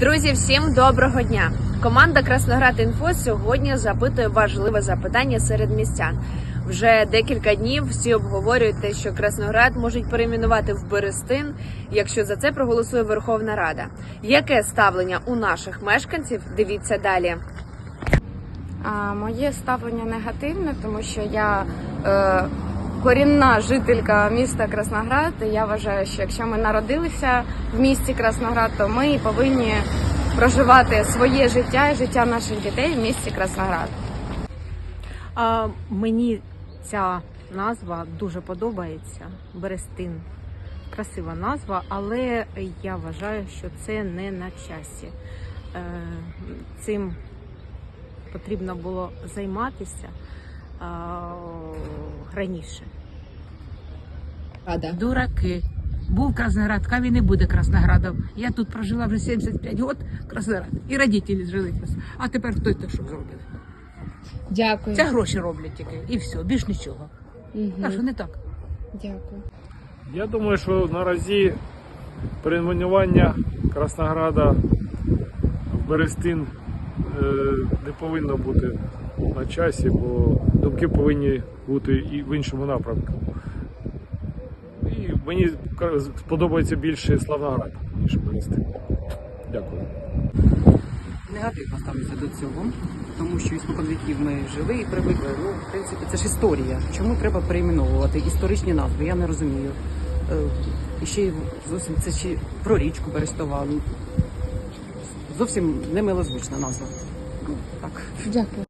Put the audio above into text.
Друзі, всім доброго дня! Команда Красноград Інфо сьогодні запитує важливе запитання серед містян. Вже декілька днів всі обговорюють те, що Красноград можуть перейменувати в Берестин, якщо за це проголосує Верховна Рада. Яке ставлення у наших мешканців? Дивіться далі. А моє ставлення негативне, тому що я е, корінна жителька міста Красноград. І я вважаю, що якщо ми народилися в місті Красноград, то ми повинні проживати своє життя і життя наших дітей в місті Красноград. А мені ця назва дуже подобається. Берестин. Красива назва, але я вважаю, що це не на часі. Е, Цим потрібно було займатися а, раніше. Дураки. Був Красноград, хай він і буде Красноградом. Я тут прожила вже 75 років, Красноград. І родителі жили. А тепер хто це що зробив? Дякую. Це гроші роблять тільки. І все, більш нічого. А що не так? Дякую. Я думаю, що наразі перейменування Краснограда в Берестин не повинно бути на часі, бо думки повинні бути і в іншому напрямку. І мені сподобається більше Славноград, ніж Берестин. Дякую. негативно ставлюся до цього, тому що іспокон віків ми жили і привикли. Ну, в принципі, це ж історія. Чому треба перейменовувати історичні назви? Я не розумію. Е, І ще й зовсім це ще про річку Берестова. Зовсім немилозвучна назва. Ну, так. Дякую.